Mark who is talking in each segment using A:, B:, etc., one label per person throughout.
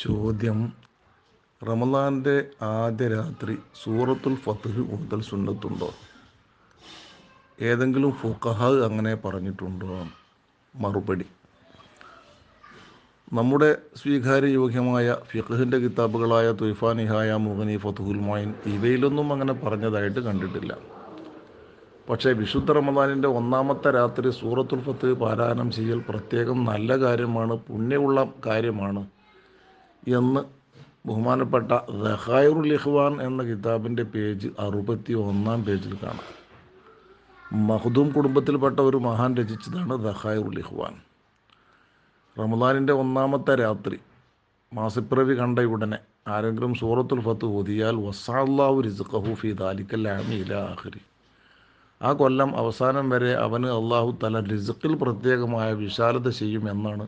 A: ചോദ്യം. റമദാന്റെ ആദ്യ രാത്രി സൂറത്തുൽ ഫത്തുഹ് മുതൽ സുന്നത്തുണ്ടോ? ഏതെങ്കിലും ഫുഖഹ അങ്ങനെ പറഞ്ഞിട്ടുണ്ടോ? മറുപടി. നമ്മുടെ സ്വീകാര്യയോഗ്യമായ ഫിഖഹിന്റെ കിതാബുകളായ തുയ്ഫാനിഹായ മുഹനി ഫത്തുഹുൽ മൊയിൻ ഇവയിലൊന്നും അങ്ങനെ പറഞ്ഞതായിട്ട് കണ്ടിട്ടില്ല. പക്ഷേ വിശുദ്ധ റമദാനിന്റെ ഒന്നാമത്തെ രാത്രി സൂറത്തുൽ ഫത്ത് പാരായണം ചെയ്യൽ പ്രത്യേകം നല്ല കാര്യമാണ് പുണ്യമുള്ള കാര്യമാണ്. എന്ന് ബഹുമാനപ്പെട്ട ദഹായുറുൽ ഇഹ്വാൻ എന്ന കിതാബിന്റെ പേജ് അറുപത്തി ഒന്നാം പേജിൽ കാണാം. മഹദൂം കുടുംബത്തിൽപ്പെട്ട ഒരു മഹാൻ രചിച്ചതാണ് ദഹായുറുൽ ഇഹ്വാൻ റമദാനിന്റെ ഒന്നാമത്തെ രാത്രി മാസപ്പിറവി കണ്ട ഉടനെ ആരെങ്കിലും സൂറത്തുൽ ഫത്ത് ഓതിയാൽ റിസ്ഖഹു ഫി ദാലിക്കൽ ആമിയില ആഖിരി. ആ കൊല്ലം അവസാനം വരെ അവന് അള്ളാഹു തല റിസുക്കിൽ പ്രത്യേകമായ വിശാലത ചെയ്യുമെന്നാണ്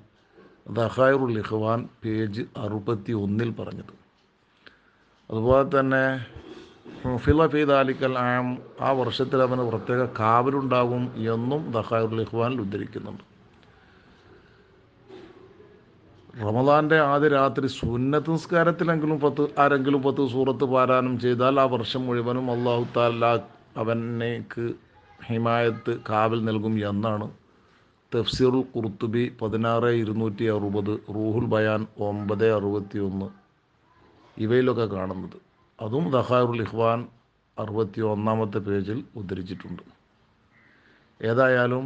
A: ദഹായുറുൽ ഇഖ്വാൻ പേജ് അറുപത്തി ഒന്നിൽ പറഞ്ഞത്. അതുപോലെ തന്നെ ഫില ഫീദ് അലിക്കൽ ആം ആ വർഷത്തിൽ അവന് പ്രത്യേക കാവലുണ്ടാകും എന്നും ദഹായുർ ഇഖ്വാനിൽ ഉദ്ധരിക്കുന്നുണ്ട്. റമദാന്റെ ആദ്യ രാത്രി സുന്നത്ത് നിസ്കാരത്തിലെങ്കിലും പത്ത് ആരെങ്കിലും പത്ത് സൂറത്ത് പാരായണം ചെയ്താൽ ആ വർഷം മുഴുവനും അള്ളാഹു താല അവനേക്ക് ഹിമായത്ത് കാവൽ നൽകും എന്നാണ് തഫ്സീറുൽ കുർത്തുബി പതിനാറ് ഇരുന്നൂറ്റി അറുപത് റൂഹുൽ ബയാൻ ഒമ്പത് അറുപത്തി ഒന്ന് ഇവയിലൊക്കെ കാണുന്നത്. അതും ദഹാറുൽ ഇഹ്വാൻ അറുപത്തി ഒന്നാമത്തെ പേജിൽ ഉദ്ധരിച്ചിട്ടുണ്ട്. ഏതായാലും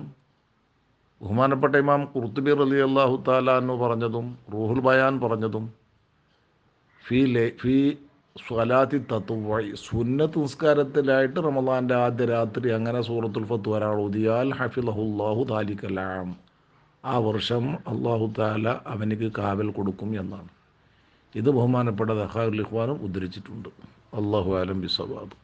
A: ബഹുമാനപ്പെട്ട ഇമാം കുർത്തുബി റലി അള്ളാഹു താലാന്നു പറഞ്ഞതും റൂഹുൽ ബയാൻ പറഞ്ഞതും ഫീ ലേ ഫീ സ്വലാത്തി തത്വായി സുന്നത്ത് നിസ്കാരത്തിലായിട്ട് റമദാന്റെ ആദ്യ രാത്രി അങ്ങനെ സൂറത്തുൽ ഫത്ത് ഒരാൾ ഓതിയാൽ ഹഫിലഹുല്ലാഹു താലിക്കലാം ആ വർഷം അള്ളാഹു താല അവനിക്ക് കാവൽ കൊടുക്കും എന്നാണ്. ഇത് ബഹുമാനപ്പെട്ട ദഹാർ ഇഖ്വാനും ഉദ്ധരിച്ചിട്ടുണ്ട്. അള്ളാഹു ആലം ബിസവാദ്